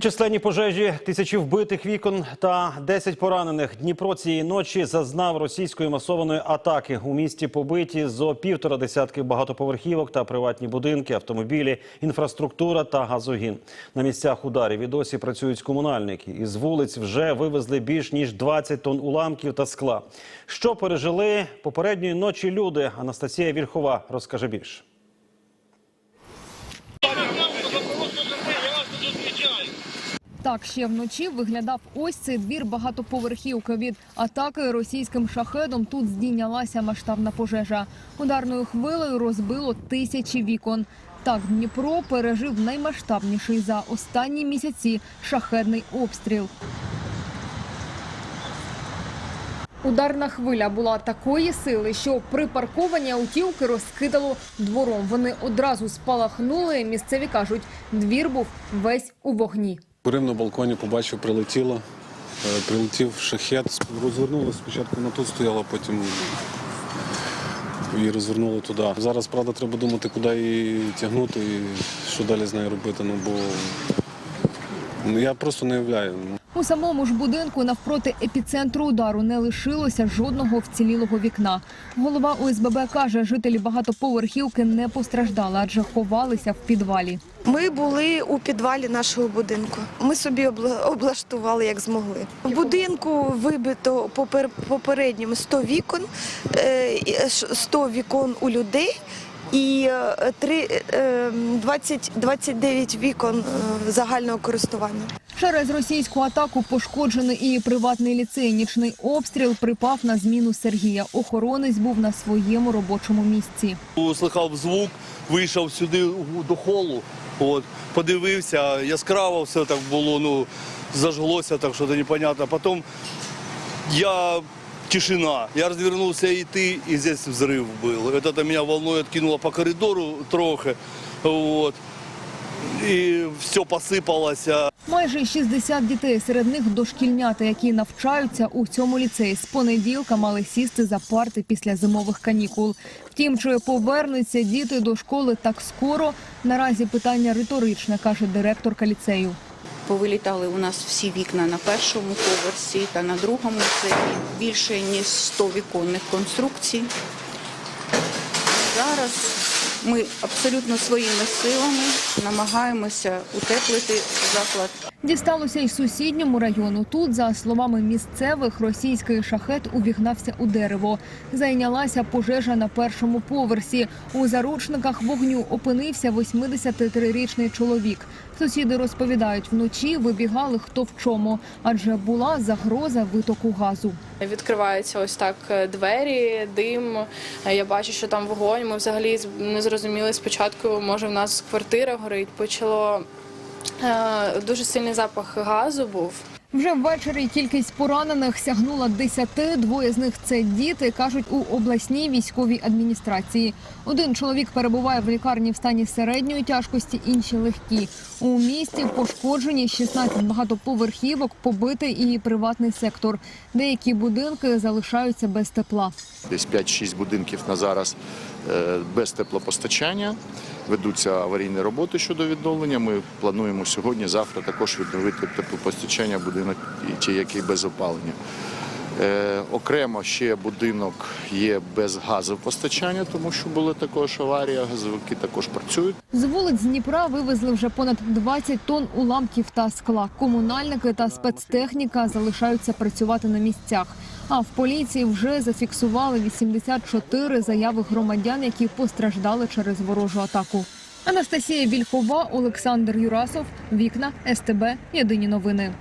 Численні пожежі, тисячі вбитих вікон та 10 поранених. Дніпро цієї ночі зазнав російської масованої атаки. У місті побиті зо півтора десятки багатоповерхівок та приватні будинки, автомобілі, інфраструктура та газогін. На місцях ударів і досі працюють комунальники. Із вулиць вже вивезли більш ніж 20 тонн уламків та скла. Що пережили попередньої ночі люди? Анастасія Вільхова розкаже більше. Так ще вночі виглядав ось цей двір багатоповерхівки. Від атаки російським шахедом тут здійнялася масштабна пожежа. Ударною хвилею розбило тисячі вікон. Так Дніпро пережив наймасштабніший за останні місяці шахедний обстріл. Ударна хвиля була такої сили, що припарковані автівки розкидало двором. Вони одразу спалахнули. Місцеві кажуть, двір був весь у вогні. Курив на балконі, побачив, прилетіло. Е, Прилетів шахет, розвернули. Спочатку на тут стояла, потім її розвернули туди. Зараз, правда, треба думати, куди її тягнути і що далі з нею робити. Ну, бо ну, я просто не уявляю. У самому ж будинку навпроти епіцентру удару не лишилося жодного вцілілого вікна. Голова ОСББ каже, жителі багатоповерхівки не постраждали, адже ховалися в підвалі. Ми були у підвалі нашого будинку. Ми собі облаштували як змогли. В будинку вибито попер- попереднім 100 вікон, е, і, е, ш- 100 вікон у людей і е, три- е, 20, 29 вікон е, загального користування. Через російську атаку пошкоджений і приватний ліцей. Нічний обстріл припав на зміну Сергія. Охоронець був на своєму робочому місці. Услыхав звук, вийшов сюди до холу, от, подивився, яскраво все так було, ну, зажглося, так що це непонятно. Потім я тишина. Я розвернувся йти, і здесь взрив був. Это мене волною откинуло по коридору трохи. От. І все посипалося. Майже 60 дітей, серед них дошкільнята, які навчаються у цьому ліцеї. З понеділка мали сісти за парти після зимових канікул. Втім, чи повернуться діти до школи так скоро? Наразі питання риторичне, каже директорка ліцею. Повилітали у нас всі вікна на першому поверсі та на другому. Це більше ніж 100 віконних конструкцій. Зараз ми абсолютно своїми силами намагаємося утеплити заклад. Дісталося й сусідньому району. Тут, за словами місцевих, російський шахет увігнався у дерево. Зайнялася пожежа на першому поверсі. У заручниках вогню опинився 83-річний чоловік. Сусіди розповідають, вночі вибігали хто в чому, адже була загроза витоку газу. Відкриваються ось так е, двері, дим. Е, Я бачу, що там вогонь. Ми взагалі не зрозуміли спочатку, може в нас квартира горить. Почало е, дуже сильний запах газу був. Вже ввечері кількість поранених сягнула 10, двоє з них це діти, кажуть у обласній військовій адміністрації. Один чоловік перебуває в лікарні в стані середньої тяжкості, інші легкі. У місті пошкоджені 16 багатоповерхівок, побитий і приватний сектор. Деякі будинки залишаються без тепла. Десь 5-6 будинків на зараз е, без теплопостачання. Ведуться аварійні роботи щодо відновлення. Ми плануємо сьогодні, завтра також відновити теплопостачання будинок, ті, який без опалення. Е, окремо ще будинок є без газопостачання, тому що була також аварія. Газовики також працюють. З вулиць Дніпра вивезли вже понад 20 тонн уламків та скла. Комунальники та спецтехніка залишаються працювати на місцях. А в поліції вже зафіксували 84 заяви громадян, які постраждали через ворожу атаку. Анастасія Вільхова, Олександр Юрасов, Вікна СТБ. Єдині новини.